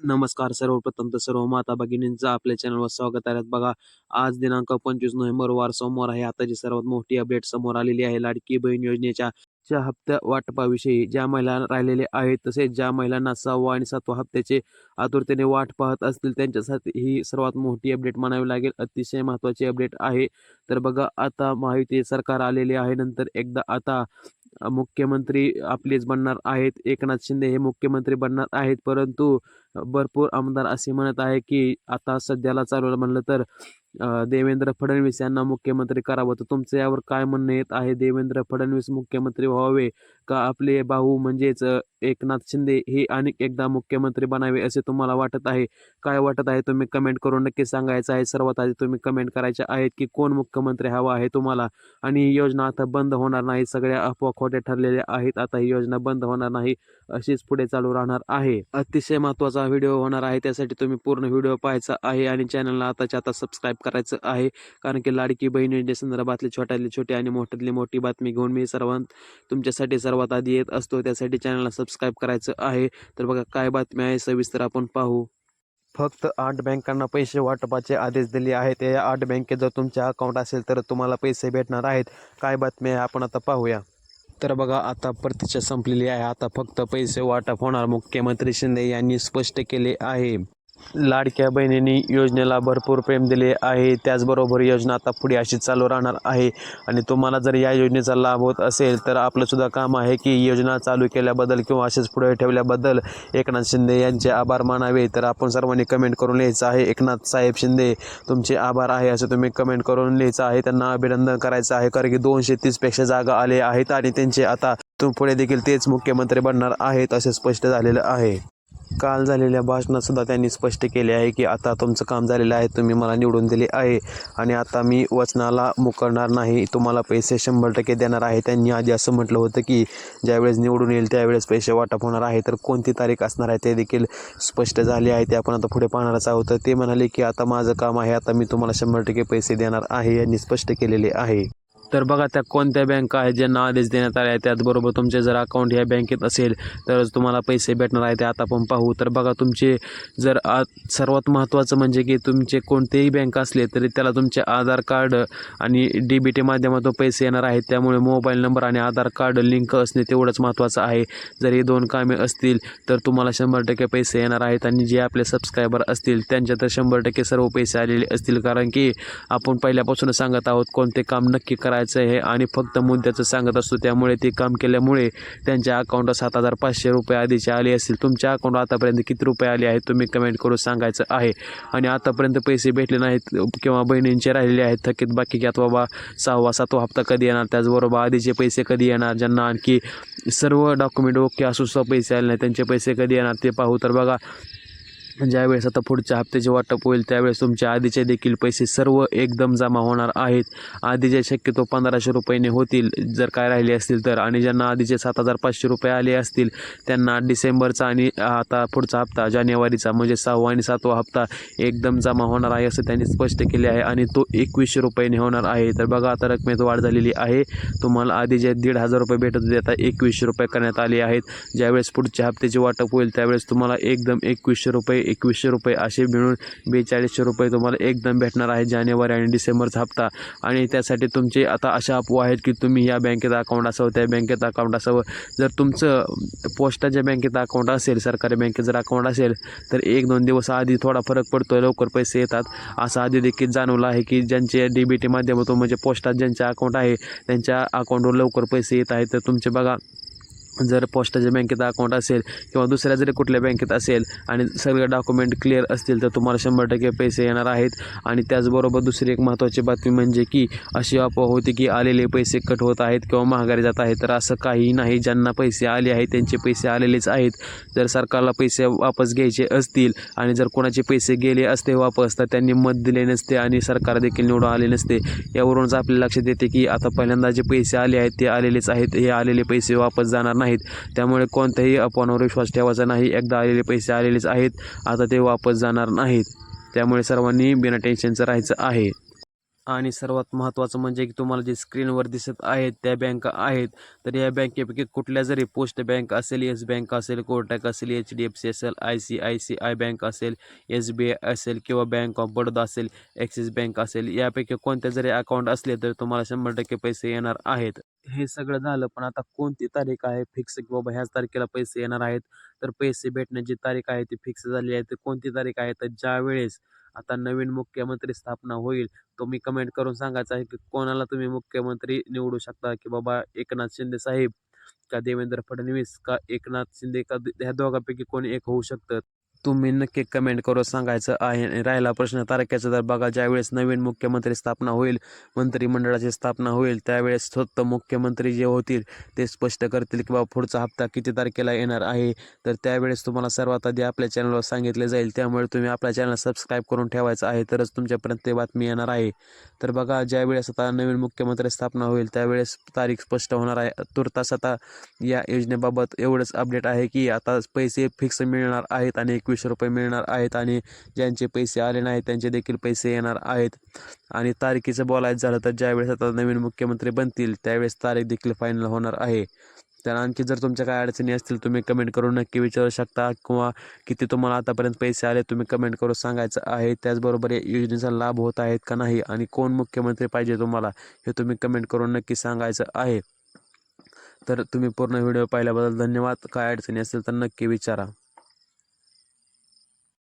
नमस्कार सर्वप्रथम तर सर्व माता भगिनींचं आपल्या चॅनलवर स्वागत आहे. बघा आज दिनांक पंचवीस नोव्हेंबर वार सोमवार आहे. आताची सर्वात मोठी अपडेट समोर आलेली आहे लाडकी बहीण योजनेच्या च्या हप्त्या वाटपाविषयी. ज्या महिला राहिलेले आहेत तसेच ज्या महिलांना सहावा आणि सातवा हप्त्याचे आतुरतेने वाट पाहत असतील त्यांच्यासाठी ही सर्वात मोठी अपडेट म्हणावी लागेल. अतिशय महत्त्वाची अपडेट आहे. तर बघा आता महायुती सरकार आलेले आहे. नंतर एकदा आता मुख्यमंत्री आपलेच बनणार आहेत. एकनाथ शिंदे हे मुख्यमंत्री बनणार आहेत. परंतु भरपूर आमदार असे म्हणत आहे की आता सध्याला चालू म्हणलं तर देवेंद्र फडणवीस यांना मुख्यमंत्री करावं. तर तुमचं यावर काय म्हणणं येत आहे? देवेंद्र फडणवीस मुख्यमंत्री व्हावे का आपले भाऊ म्हणजेच एकनाथ शिंदे हे अनेक एकदा मुख्यमंत्री बनावे असे तुम्हाला वाटत आहे? काय वाटत आहे? तुम्ही कमेंट करून नक्की सांगायचं आहे. सर्वात आधी तुम्ही कमेंट करायचे आहेत की कोण मुख्यमंत्री हवा आहे तुम्हाला? आणि ही योजना आता बंद होणार नाही. सगळ्या अफवा खोट्या ठरलेल्या आहेत. आता ही योजना बंद होणार नाही. अशीच पुढे चालू राहणार आहे. अतिशय महत्त्वाचा व्हिडिओ होणार आहे. त्यासाठी तुम्ही पूर्ण व्हिडिओ पाहायचा आहे आणि चॅनलला आताच्या आता सबस्क्राईब करायचं आहे. कारण की लाडकी बहीण योजने संदर्भातली छोट्यातली छोटी आणि मोठ्यातली मोठी बातमी घेऊन मी सर्वांत तुमच्यासाठी सर्वात आधी येत असतो. त्यासाठी चॅनलला सबस्क्राईब करायचं आहे. तर बघा काय बातमी आहे सविस्तर आपण पाहू. फक्त आठ बँकांना पैसे वाटपाचे आदेश दिले आहेत. या आठ बँकेत जर तुमच्या अकाउंट असेल तर तुम्हाला पैसे भेटणार आहेत. काय बातमी आहे आपण आता पाहूया. तर बघा आता प्रतीक्षा संपलेली आहे. आता फक्त पैसे वाटप होणार. मुख्यमंत्री शिंदे यांनी स्पष्ट केले आहे. लाडक्या बहिणींनी योजनेला भरपूर प्रेम दिले आहे. त्याचबरोबर योजना आता पुढे अशी चालू राहणार आहे. आणि तुम्हाला जर या योजनेचा लाभ होत असेल तर आपलंसुद्धा काम आहे की योजना चालू केल्याबद्दल किंवा असेच पुढे ठेवल्याबद्दल एकनाथ शिंदे यांचे आभार मानावे. तर आपण सर्वांनी कमेंट करून लिहायचं आहे. एकनाथ साहेब शिंदे तुमचे आभार आहे असं तुम्ही कमेंट करून लिहायचं आहे. त्यांना अभिनंदन करायचं आहे कारण की दोनशे तीसपेक्षा जागा आले आहेत आणि त्यांचे आता तुम पुढे देखील तेच मुख्यमंत्री बनणार आहेत असे स्पष्ट झालेलं आहे. काल झालेल्या भाषणातसुद्धा त्यांनी स्पष्ट केले आहे की आता तुमचं काम झालेलं आहे तुम्ही मला निवडून दिले आहे आणि आता मी वचनाला मुकरणार नाही. तुम्हाला पैसे शंभर टक्के देणार आहे. त्यांनी आधी असं म्हटलं होतं की ज्यावेळेस निवडून येईल त्यावेळेस पैसे वाटप होणार आहे. तर कोणती तारीख असणार आहे ते देखील स्पष्ट झाले आहे. ते आपण आता पुढे पाहणारच आहोत. तर ते म्हणाले की आता माझं काम आहे आता मी तुम्हाला शंभर टक्के पैसे देणार आहे यांनी स्पष्ट केलेले आहे. तर बघा त्या कोणत्या बँका आहेत ज्यांना आदेश देण्यात आले आहेत? त्याचबरोबर तुमचे जर अकाउंट ह्या बँकेत असेल तरच तुम्हाला पैसे भेटणार आहे ते आता आपण पाहू. तर बघा तुमचे जर आ सर्वात महत्त्वाचं म्हणजे की तुमचे कोणतेही बँक असले तरी त्याला तुमचे आधार कार्ड आणि डी बी टी माध्यमातून पैसे येणार आहेत. त्यामुळे मोबाईल नंबर आणि आधार कार्ड लिंक असणे तेवढंच महत्त्वाचं आहे. जर हे दोन कामे असतील तर तुम्हाला शंभर टक्के पैसे येणार आहेत आणि जे आपले सबस्क्रायबर असतील त्यांच्या तर शंभर टक्के सर्व पैसे आलेले असतील. कारण की आपण पहिल्यापासूनच सांगत आहोत कोणते काम नक्की करायचं आहे आणि फक्त मुद्द्याचं सांगत असतो. त्यामुळे ते काम केल्यामुळे त्यांच्या अकाउंटला सात हजार पाचशे रुपये आधीचे आले असतील. तुमच्या अकाउंट आतापर्यंत किती रुपये आले आहेत तुम्ही कमेंट करून सांगायचं आहे. आणि आतापर्यंत पैसे भेटले नाहीत किंवा बहिणींचे राहिलेले आहेत थकीत बाकी की आता बाबा सहावा सातवा हप्ता कधी येणार? त्याचबरोबर आधीचे पैसे कधी येणार? ज्यांना आणखी सर्व डॉक्युमेंट ओके असून सुद्धा पैसे आले नाही त्यांचे पैसे कधी येणार ते पाहू. तर बघा म्हणजे ज्यावेळेस आता पुढच्या हप्त्याचे वाटप होईल त्यावेळेस तुमचे आधीचे देखील पैसे सर्व एकदम जमा होणार आहेत. आधीचे शक्यतो पंधराशे रुपयेने होतील जर काय राहिले असतील तर. आणि ज्यांना आधीचे सात हजार पाचशे रुपये आले असतील त्यांना डिसेंबरचा आणि आता पुढचा हप्ता जानेवारीचा म्हणजे सहावा आणि सातवा हप्ता एकदम जमा होणार आहे असं त्यांनी स्पष्ट केले आहे. आणि तो एकवीसशे रुपयेने होणार आहे. तर बघा आता रकमेत वाढ झालेली आहे. तुम्हाला आधी जे दीड हजार रुपये भेटत होते आता एकवीसशे रुपये करण्यात आले आहेत. ज्यावेळेस पुढच्या हप्त्याचे वाटप होईल त्यावेळेस तुम्हाला एकदम एकवीसशे रुपये एकवीसशे रुपये असे मिळून बेचाळीसशे रुपये तुम्हाला एकदम भेटणार आहे जानेवारी आणि डिसेंबरचा हप्ता. आणि त्यासाठी तुमचे आता अशा अफवा आहेत की तुम्ही या बँकेत अकाउंट असावं त्या बँकेत अकाउंट असावं. जर तुमचं पोस्टाच्या बँकेत अकाउंट असेल सरकारी बँकेत जर अकाउंट असेल तर एक दोन दिवस आधी थोडा फरक पडतो लवकर पैसे येतात. असं आधी देखील जाणवलं आहे की ज्यांचे डी बी टी माध्यमातून म्हणजे पोस्टात ज्यांचे अकाउंट आहे त्यांच्या अकाउंटवर लवकर पैसे येत आहेत. तर तुमचे बघा जर पोस्टाच्या बँकेत अकाउंट असेल किंवा दुसऱ्या जरी कुठल्या बँकेत असेल आणि सगळे डॉक्युमेंट क्लिअर असतील तर तुम्हाला शंभर टक्के पैसे येणार आहेत. आणि त्याचबरोबर दुसरी एक महत्त्वाची बातमी म्हणजे की अशी अफवा होती की आलेले पैसे कट होत आहेत किंवा महागारी जात आहेत. तर असं काही नाही. ज्यांना पैसे आले आहेत त्यांचे पैसे आलेलेच आहेत. जर सरकारला पैसे वापस घ्यायचे असतील आणि जर कोणाचे पैसे गेले असते वापस तर त्यांनी मत दिले नसते आणि सरकार देखील निवडून आले नसते. यावरूनच आपल्या लक्षात येते की आता पहिल्यांदा जे पैसे आले आहेत ते आलेलेच आहेत. हे आलेले पैसे वापस जाणार नाही नाहीत त्यामुळे कोणत्याही अफवांवर विश्वास ठेवायचा नाही. एकदा आलेले पैसे आलेलेच आहेत. आता ते वापस जाणार नाहीत. त्यामुळे सर्वांनी बिना टेन्शनचं राहायचं आहे. आणि सर्वात महत्त्वाचं म्हणजे की तुम्हाला जे स्क्रीनवर दिसत आहेत त्या बँका आहेत तर या बँकेपैकी कुठल्या जरी पोस्ट बँक असेल येस बँक असेल कोटॅक असेल एच डी एफ सी असेल I C I C I bank असेल एस बी आय असेल किंवा बँक ऑफ बडोदा असेल ॲक्सिस बँक असेल यापैकी कोणत्या जरी अकाउंट असले तर तुम्हाला शंभर टक्के पैसे येणार आहेत. हे सगळं झालं पण आता कोणती तारीख आहे फिक्स की बाबा ह्याच तारखेला पैसे येणार आहेत? तर पैसे भेटण्याची तारीख आहे ती फिक्स झाली आहे. तर कोणती तारीख आहे? तर ज्या वेळेस आता नवीन मुख्यमंत्री स्थापना होईल तुम्ही कमेंट करून सांगायचं आहे की कोणाला तुम्ही मुख्यमंत्री निवडू शकता? की बाबा एकनाथ शिंदे साहेब का देवेंद्र फडणवीस का एकनाथ शिंदे का ह्या दोघांपैकी कोणी एक होऊ शकतं? तुम्ही नक्की कमेंट करून सांगायचं आहे. राहिला प्रश्न तारखेचा तर बघा ज्यावेळेस नवीन मुख्यमंत्री स्थापना होईल मंत्रिमंडळाची स्थापना होईल त्यावेळेस स्वतः मुख्यमंत्री जे होतील ते स्पष्ट करतील की बाबा पुढचा हप्ता किती तारखेला येणार आहे. तर त्यावेळेस तुम्हाला सर्वात आधी आपल्या चॅनलवर सांगितले जाईल. त्यामुळे तुम्ही आपल्या चॅनल सबस्क्राईब करून ठेवायचं आहे तरच तुमच्यापर्यंत ते बातमी येणार आहे. तर बघा ज्यावेळेस आता नवीन मुख्यमंत्री स्थापना होईल त्यावेळेस तारीख स्पष्ट होणार आहे. तुर्तास आता या योजनेबाबत एवढंच अपडेट आहे की आता पैसे फिक्स मिळणार आहेत आणि एकवीसशे रुपये मिळणार आहेत आणि ज्यांचे पैसे आले नाहीत त्यांचे देखील पैसे येणार आहेत. आणि तारखेचं बोलायचं झालं तर ज्यावेळेस आता नवीन मुख्यमंत्री बनतील त्यावेळेस तारीख देखील फायनल होणार आहे. तर आणखी जर तुमच्या काय अडचणी असतील तुम्ही कमेंट करून नक्की विचारू शकता किंवा किती तुम्हाला आतापर्यंत पैसे आले तुम्ही कमेंट करून सांगायचं आहे. त्याचबरोबर या योजनेचा लाभ होत आहेत का नाही आणि कोण मुख्यमंत्री पाहिजे तुम्हाला हे तुम्ही कमेंट करून नक्की सांगायचं आहे. तर तुम्ही पूर्ण व्हिडिओ पाहिल्याबद्दल धन्यवाद. काय अडचणी असतील तर नक्की विचारा.